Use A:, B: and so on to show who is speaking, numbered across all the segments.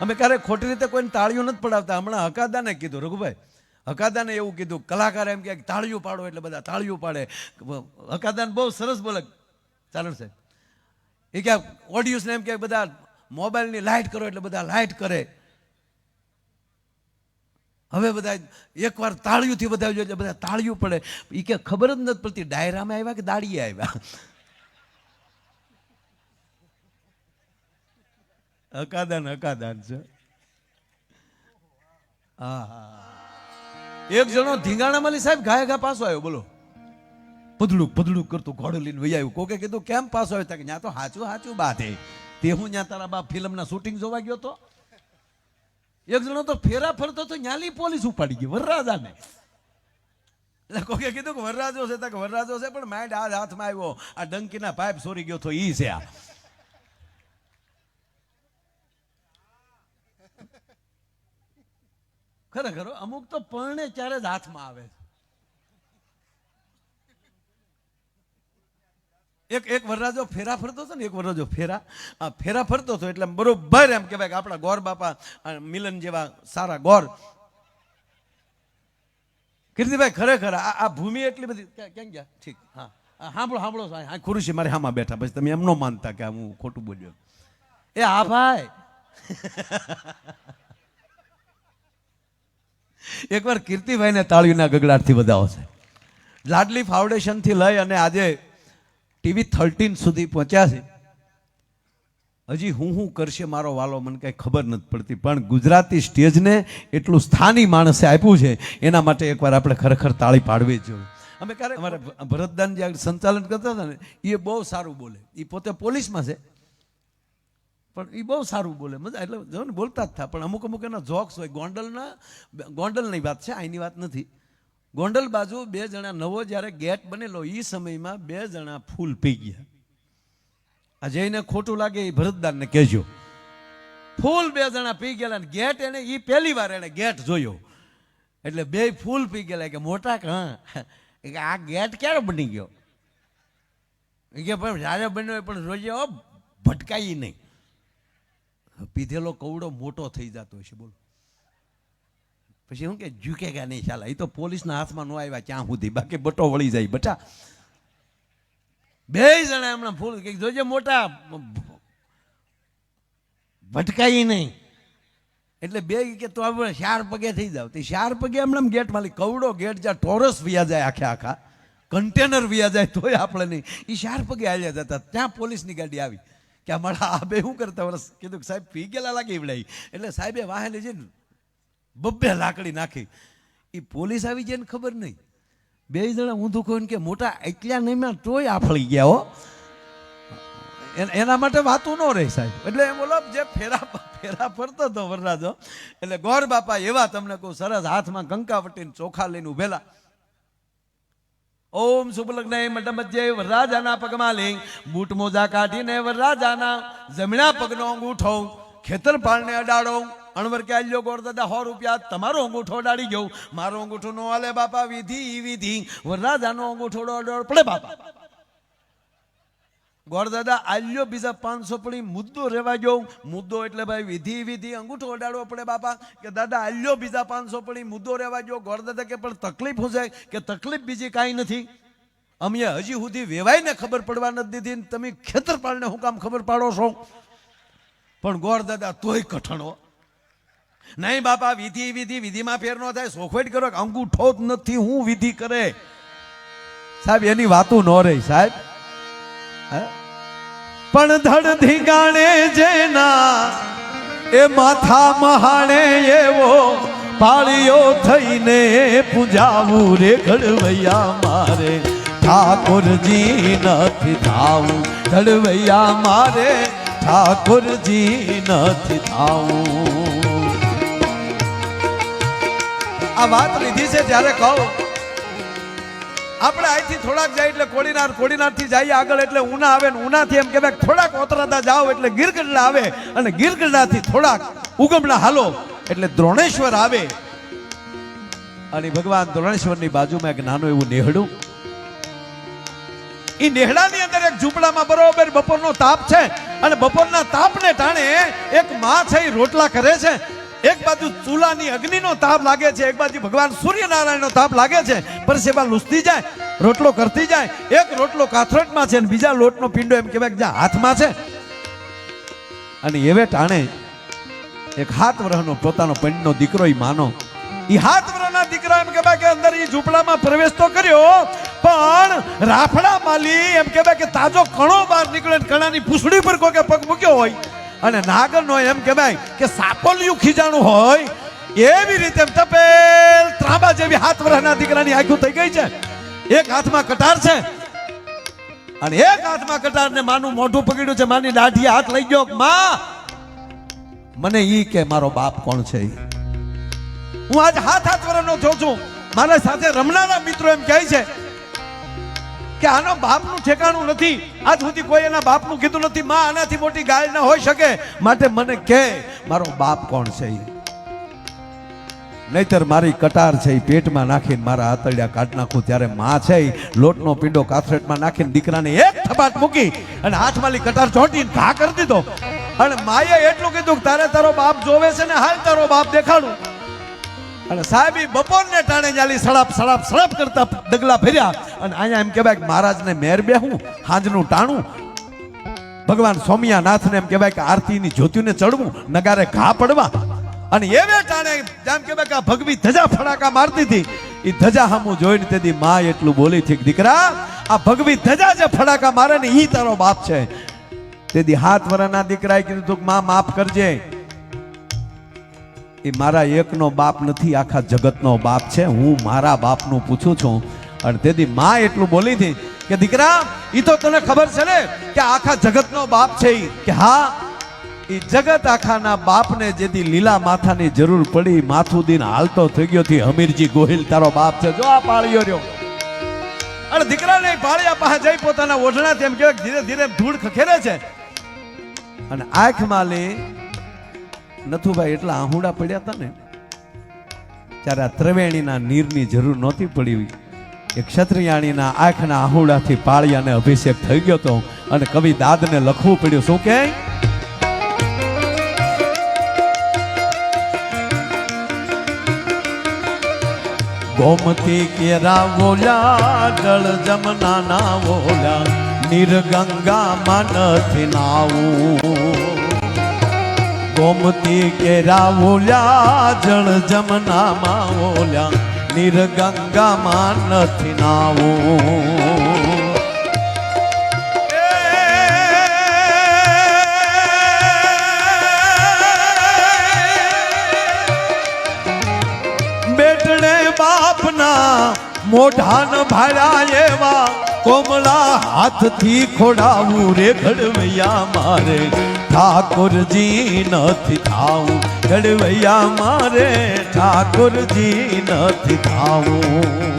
A: અમે ક્યારેક ખોટી રીતે કોઈને તાળીઓ નથી પડાવતા. હમણાં હકાદાને કીધું, રઘુભાઈ, હકાદાને એવું કીધું, કલાકાર એમ કે તાળીઓ પાડો એટલે બધા તાળીઓ પાડે. હકાદાન બહુ સરસ બોલે. ચારણ સાહેબ. એ કે ઓડિયન્સને એમ કે બધા મોબાઈલની લાઇટ કરો એટલે બધા લાઇટ કરે. હવે બધા એકવાર તાળીઓથી બધા એટલે બધા તાળીઓ પડે. એ કે ખબર જ નથી પડતી, ડાયરામાં આવ્યા કે દાડીએ આવ્યા? અકાદાન હકાદાન છે. હા એક જણો ધીંગાણામાલી સાહેબ ઘાય ઘા પાછો આવ્યો, બોલો. પદડુક પદડુક કરતું ઘોડો લઈને વહી આવ્યું. કોકે કીધું, કેમ પાછો આવ્યો? ત્યાં તો હાચું હાચું બાધે તે હું ત્યાં તારા બાપ ફિલ્મના શૂટિંગ જોવા ગયો તો? એક જણો તો ફેરા ફરતો તો ન્યાલી પોલીસ ઉપાડી ગઈ વરરાજાને. એટલે કોકે કીધું કે, વરરાજો છે. તક વરરાજો છે, પણ માઇન્ડ આ હાથમાં આવ્યો. આ ડંકીના પાઇપ સોરી ગયો તો ઈ છે આ. ખરેખર અમુક તો પરણે ત્યારે જ હાથમાં આવે છે. એક એક વરરાજો ફેરા ફરતો હતો ને, એક વરરાજો ફેરા. આ ફેરા ફરતો હતો એટલે બરોબર એમ કહેવાય કે આપણા ગોર બાપા મિલન જેવા સારા ગોર. કીર્તિભાઈ, ખરેખર આ આ ભૂમિ એટલી બધી ક્યાં ગયા? ઠીક, હા. સાંભળો સાંભળો. હા, ખુરશી મારે હામાં બેઠા. પછી તમે એમ ન માનતા કે હું ખોટું બોલ્યો. એ હા, ભાઈ. એકવાર કીર્તિભાઈને તાળીના ગગડાટથી વધાવો છે લાડલી ફાઉન્ડેશનથી લઈ અને આજે ટીવી થર્ટીન સુધી પહોંચ્યા છે. હજી હું હું કરશે મારો વાલો મને કંઈ ખબર નથી પડતી, પણ ગુજરાતી સ્ટેજને એટલું સ્થાની માણસે આપ્યું છે, એના માટે એકવાર આપણે ખરેખર તાળી પાડવી જ જોઈએ. અમે ક્યારેક અમારે ભરતદાન જે સંચાલન કરતા હતા ને, એ બહુ સારું બોલે. એ પોતે પોલીસમાં છે. પણ એ બહુ સારું બોલે. મજા એટલે જો ને, બોલતા જ થા. પણ અમુક અમુક એના જોક્સ હોય. ગોંડલના, ગોંડલની વાત છે આની વાત નથી. ગોંડલ બાજુ બે જણા નવો જ્યારે ગેટ બનેલો એ સમયમાં બે જણા ફૂલ પી ગયા. આ જઈને ખોટું લાગે એ ભરતદારને કહેજો. ફૂલ બે જણા પી ગયેલા ગેટ એને એ પહેલી વાર એને ગેટ જોયો. એટલે બે ફૂલ પી ગયેલા. કે મોટા હા. આ ગેટ ક્યારે બની ગયો? કે પણ જ્યારે બન્યો એ પણ જોઈએ ભટકાઈ નહીં. પીધેલો કવડો મોટો થઈ જતો હશે બોલો. પછી શું કે, ઝૂકેગા નહીં ચાલે. એ તો પોલીસના હાથમાં ન આવ્યા ક્યાં સુધી? બાકી બટો વળી જાય, બટા. બે જણા એમણે ફૂલ કે જોજે મોટા, ભટકાઈ નહીં. એટલે બે કે તો આપણે ચાર પગે થઈ જાવ. તે ચાર પગે હમણાં ગેટ માલી કવડો ગેટ જ્યાં ટોરસ વ્યા જાય આખે આખા, કન્ટેનર વ્યા જાય તોય આપણે નહીં. એ ચાર પગે આવ્યા જતા, ત્યાં પોલીસની ગાડી આવી. કે અમારા આ બે શું કરતા વર્ષ કીધું કે સાહેબ, પી ગયેલા લાગે એવડાઈ એટલે સાહેબે વાહે જઈને બબ્બે લાકડી નાખી. એ પોલીસ આવી જાય ને ખબર નહીં. બે જણા ઊંધું કહ્યું કે મોટા એટલા નહીં તોય આફળી ગયા હો. એના માટે વાતું ન રહે સાહેબ. એટલે એમ બોલો જે ફેરા ફેરા ફરતો હતો વરરાજો. એટલે ગોર બાપા એવા તમને કહું, સરસ હાથમાં કંકાવટીને ચોખા લઈને ઉભેલા ઓમ સુબલગ્ન મડમજ્જે વરરાજાના પગમાં લઈ બૂટ મોજા કાઢીને વરરાજાના જમણા પગનો અંગૂઠો ખેતરપાળને અડાડો, અણવર કે આલ્યો ગોળ દાદા સો રૂપિયા, તમારો અંગૂઠો અડાડી ગયો. મારો અંગૂઠો નો આલે બાપા, વિધિ વિધિ. વરરાજાનો અંગૂઠો અડાડ પડે બાપા. ગોરદાદા, આલ્યો બીજા પાંચસો પડી મુદ્દો રહેવા ગયો મુદ્દો એટલે ભાઈ વિધિ વિધિ, અંગૂઠો અડાડવો પડે બાપા. કે દાદા, આલ્યો બીજા પાંચસો પડી મુદ્દો રહેવા ગયો ગોરદાદા કે પણ તકલીફ શું છે કે તકલીફ બીજી કાંઈ નથી? અમે હજી સુધી વેવાઈને ખબર પડવા નથી દીધી તમે ખેતરપાળને હું કામ ખબર પાડો છો? પણ ગોરદાદા, તોય કઠણો નહીં બાપા, વિધિ વિધિ, વિધિમાં ફેર ન થાય. સોખવેટ કરો અંગૂઠો જ નથી. હું વિધિ કરે. સાહેબ, એની વાતું ન રહી, સાહેબ. હે? પણ ધડ ધીગાણે જેના એ માથા મહાણે એવો પાળીઓ થઈને પૂજાવું રે ઘડવૈયા મારે. ઠાકોરજી નથી થાવું, ઘડવૈયા મારે. ઠાકોરજી નથી થાવું. આ વાત લીધી છે ત્યારે કહું આપણે અહીંથી થોડાક જાય એટલે કોડીનાર, કોડીનારથી જઈએ આગળ એટલે ઉના આવે ને ઉનાથી એમ કહેવાય થોડાક ઓતરાતા જાઓ એટલે ગીરગઢડા આવે અને ગીરગઢડાથી થોડાક ઉગમડા હાલો એટલે દ્રોણેશ્વર આવે. અને ભગવાન દ્રોણેશ્વરની બાજુમાં એક નાનું એવું નેહડું. એ નેહડાની અંદર એક ઝૂંપડામાં બરોબર બપોરનો તાપ છે. અને બપોરના તાપને ટાણે એક માં છે એ રોટલા કરે છે. એક બાજુ ચૂલાની અગ્નિનો તાપ લાગે છે, એક બાજુ ભગવાન સૂર્યનારાયણનો તાપ લાગે છે પરસેવા લૂસતી જાય, રોટલો કરતી જાય, એક રોટલો કાથરટમાં છે અને બીજા લોટનો પીંડો એમ કહેવાય જ્યાં હાથમાં છે. અને એવે ટાણે એક હાથ વર્ષનો પોતાનો પંડનો દીકરો એ માનો એ હાથ વર્ષના દીકરા એમ કહેવાય કે અંદર એ ઝૂંપડામાં પ્રવેશ તો કર્યો, પણ રાફડા માલી એમ કહેવાય કે તાજો કણો બહાર નીકળે કણાની પૂછડી પર કોઈ પગ મૂક્યો હોય. અને નાગરનો એમ કહેવાય કે સાપોલિયું ખીજાણું હોય, એવી રીતે તપેલ ત્રાંબા જેવી હાથ વરહના દીકરાની આંખો થઈ ગઈ છે. એક હાથમાં કટાર છે અને એક હાથમાં કટાર ને માનું મોઢું પકડ્યું છે. માની દાઢીએ હાથ લઈ ગયો માં, મને ઈ કે મારો બાપ કોણ છે હું આજ હાથ હાથ વર્ષનો જોઉં છું. મારા સાથે રમનારા મિત્રો એમ કહે છે કે આનો બાપનું ઠેકાણું નથી. આજ સુધી કોઈ એના બાપનું કીધું નથી. માં આનાથી મોટી ગાય ના હોઈ શકે. માટે મને કે, મારો બાપ કોણ છે. નહીતર મારી કટાર છે એ પેટમાં નાખીને મારા આતળિયા કાઢ નાખું. ત્યારે માં છે એ લોટનો પીંડો કાથરેટમાં નાખીને દીકરાને એક થપાટ મૂકી અને હાથમાંલી કટાર ચોંટીને ઘા કરી દીધો. અને માએ એટલું કીધું કે તારે તારો બાપ જોવે છે ને હાલ તારો બાપ દેખાડું. અને સાહેબ બપોરને ટાણે જાલી સડાપ સડાપ સડાપ કરતા ડગલા ફેર્યા અને અહીંયા એમ કહેવાય કે મહારાજને મેર બેહું, હાંજનું ટાણું. ભગવાન સોમિયાનાથને એમ કહેવાય કે આરતીની જ્યોતિને ચડવું, નગારે ઘા પડવા. અને એવે ટાણે જેમ કહેવાય કે ભગવી ધજા ફડાકા મારતી હતી. એ ધજા હામું જોઈને તેથી મા એટલું બોલી છે દીકરા, આ ભગવી ધજા જે ફડાકા મારે ને એ તારો બાપ છે. તેથી હાથ વરાના દીકરાએ કીધું તું માં, માફ કરજે. એ મારા એકનો બાપ નથી, આખા જગતનો બાપ છે. હું મારા બાપનું પૂછું છું. અને તેથી માં એટલું બોલી હતી કે, દીકરા એ તો તને ખબર છે ને કે આખા જગતનો બાપ છે. કે હા એ જગત આખાના બાપને જેથી લીલા માથાની જરૂર પડી માથું દીન હાલતો થઈ ગયો થી હમીરજી ગોહિલ, તારો બાપ છે. જો આ પાળ્યો રહ્યો. અને દીકરાને પાળિયા પાસે જઈ પોતાના ઓઢણા તેમ કે ધીરે ધીરે ધૂળ ખખેરે છે. અને આંખમાં લે નથુભાઈ એટલા આહુડા પડ્યા હતા ને ત્યારે આ ત્રિવેણીના નીરની જરૂર નહોતી પડી એ ક્ષત્રિયાણીના આંખના આહુડાથી પાળિયાને અભિષેક થઈ ગયો હતો અને કવિ દાદને લખવું પડ્યું. શું કે? ગોમતી કેરા વોલ્યા જળ જમના ના વોલ્યા નિર્ગંગા નથી નાવું. ગોમતી કેરા ઓલ્યા જળ જમનામાં ઓલ્યા, નિર્ગંગામાં નથી નાવું. બેટણે બાપના મોઢાન ભાડા એવા, કોમલા હાથથી ખોડાવું રે ઘડવૈયા મારે. ઠાકોરજી નથી થાવું ઘડવૈયા મારે ઠાકોરજી નથી થાવું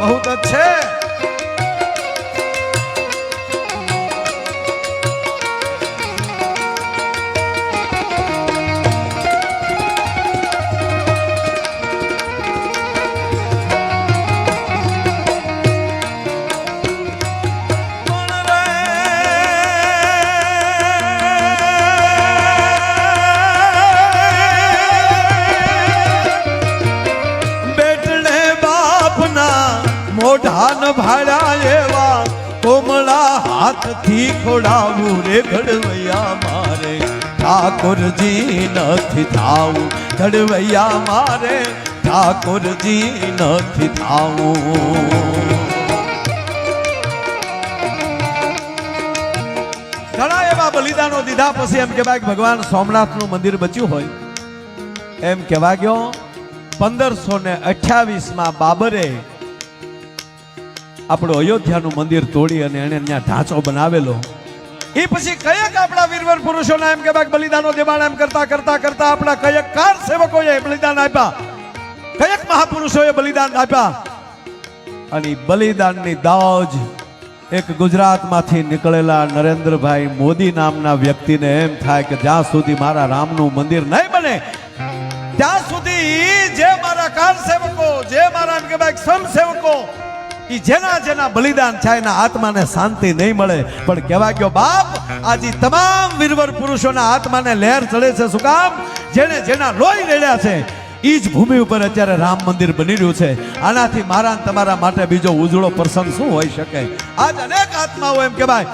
A: બહુ છે હાથથી ખોડાવું રે ઘડવૈયા મારે. ઠાકોરજી નથી થાવું ઘડવૈયા મારે. ઠાકોરજી નથી થાવું. ઘણા એવા બલિદાનો દીધા પછી એમ કહેવાય કે ભગવાન સોમનાથનું મંદિર બચ્યું હોય. એમ કહેવા ગયો, પંદરસો ને અઠ્યાવીસમાં બાબરે આપણું અયોધ્યાનું મંદિર તોડી અને એને ત્યાં ઢાંચો બનાવેલો. એ પછી કયક આપણા વીરવર પુરુષોના એમ કહેવાય ભાઈ બલિદાનો દેવાળ એમ કરતા કરતા કરતા આપણા કયક કાર સેવકોએ બલિદાન આપ્યા. કયક મહાપુરુષોએ બલિદાન આપ્યા. અને બલિદાનની દાજ એક ગુજરાતમાંથી નીકળેલા નરેન્દ્રભાઈ મોદી નામના વ્યક્તિને એમ થાય કે જ્યાં સુધી મારા રામનું મંદિર નહીં બને ત્યાં સુધી જે મારા કાર સેવકો જે મારા એમ કહેવાય ભાઈ સમ સેવકો ઈ જેના જેના બલિદાન છે એના આત્માને શાંતિ નહીં મળે. પણ કહેવા ગયો, બાપ, આજે તમામ વીરવર પુરુષોના આત્માને લહેર ચડે છે, શું કામ? જેને જેના લોહી રેડ્યા છે એ જ ભૂમિ ઉપર અત્યારે રામ મંદિર બની રહ્યું છે. આનાથી મારા તમારા માટે બીજો ઉજળો પ્રસંગ શું હોઈ શકે? આજ અનેક આત્માઓ એમ કહેવાય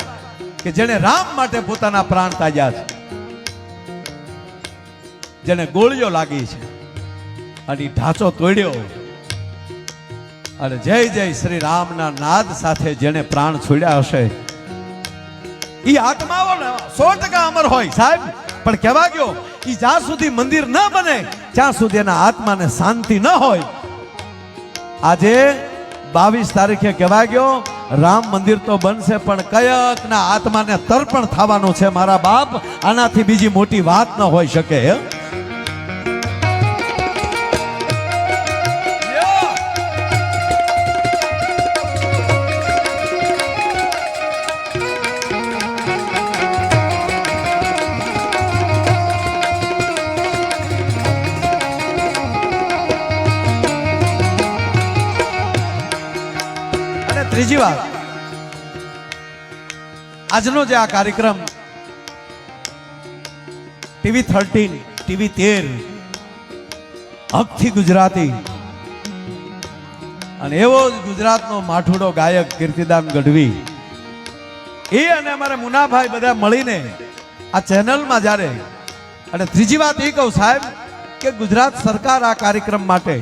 A: કે જેને રામ માટે પોતાના પ્રાણ તાજ્યા છે. જેને ગોળીઓ લાગી છે. અને ઢાંચો તોડ્યો. અને જય જય શ્રી રામના નાદ સાથે જેને પ્રાણ છોડ્યા હશે. એ આત્માઓ સો ટકા અમર હોય સાહેબ. પણ કહેવા ગયો એ જ્યાં સુધી મંદિર ન બને, ત્યાં સુધી એના આત્માને શાંતિ ન હોય. આજે બાવીસ તારીખે કહેવા ગયો, રામ મંદિર તો બનશે, પણ કયકના આત્માને તર્પણ થવાનું છે મારા બાપ. આનાથી બીજી મોટી વાત ન હોઈ શકે, હે? ત્રીજી વાત આજનો જે આ કાર્યક્રમ, ટીવી થર્ટીન, ટીવી તેર હકથી ગુજરાતી, અને એવો જ ગુજરાતનો માઠુડો ગાયક કીર્તિદાન ગઢવી, એ અને અમારા મુનાભાઈ બધા મળીને આ ચેનલમાં જ્યારે, અને ત્રીજી વાત એ કહું સાહેબ કે ગુજરાત સરકાર આ કાર્યક્રમ માટે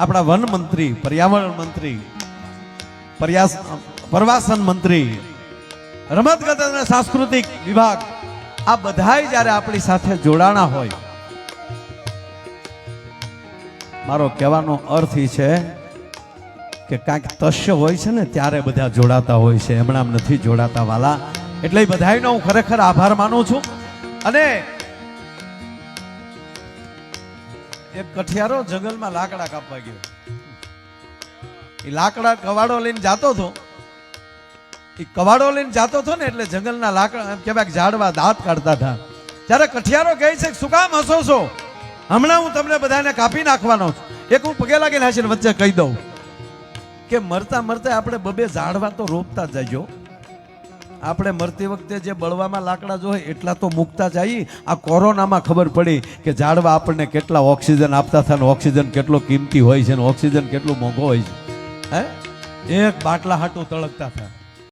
A: આપણા વન મંત્રી, પર્યાવરણ મંત્રી પ્રવાસન મંત્રી, રમતગમત અને સાંસ્કૃતિક વિભાગ, આ બધાય જ્યારે આપણી સાથે જોડાણા હોય. મારો કહેવાનો અર્થ એ છે કે કાંઈક તસ્ય હોય છે ને, ત્યારે બધા જોડાતા હોય છે. હમણાં નથી જોડાતા વાલા. એટલે બધાયનો હું ખરેખર આભાર માનું છું. અને એક કઠિયારો જંગલમાં લાકડા કાપવા ગયો. એ લાકડા કવાડો લઈને જાતો હતો. એ કવાડો લઈને જાતો હતો ને એટલે જંગલના લાકડા કહેવાય ઝાડવા દાંત કાઢતા હતા. ત્યારે કઠિયારો કહે છે શું કામ હસો છો? હમણાં હું તમને બધાને કાપી નાખવાનો છું. એક હું પગે લાગીને હસીને વચ્ચે કહી દઉં કે મરતા મરતા આપણે બબે ઝાડવા તો રોપતા જ જજો. આપણે મરતી વખતે જે બળવામાં લાકડા જોઈએ એટલા તો મૂકતા જઈએ. આ કોરોનામાં ખબર પડી કે ઝાડવા આપણને કેટલા ઓક્સિજન આપતા હતા ને ઓક્સિજન કેટલો કિંમતી હોય છે ને ઓક્સિજન કેટલો મોંઘો હોય છે. હે? એક બાટલા હાટું તળકતા હતા.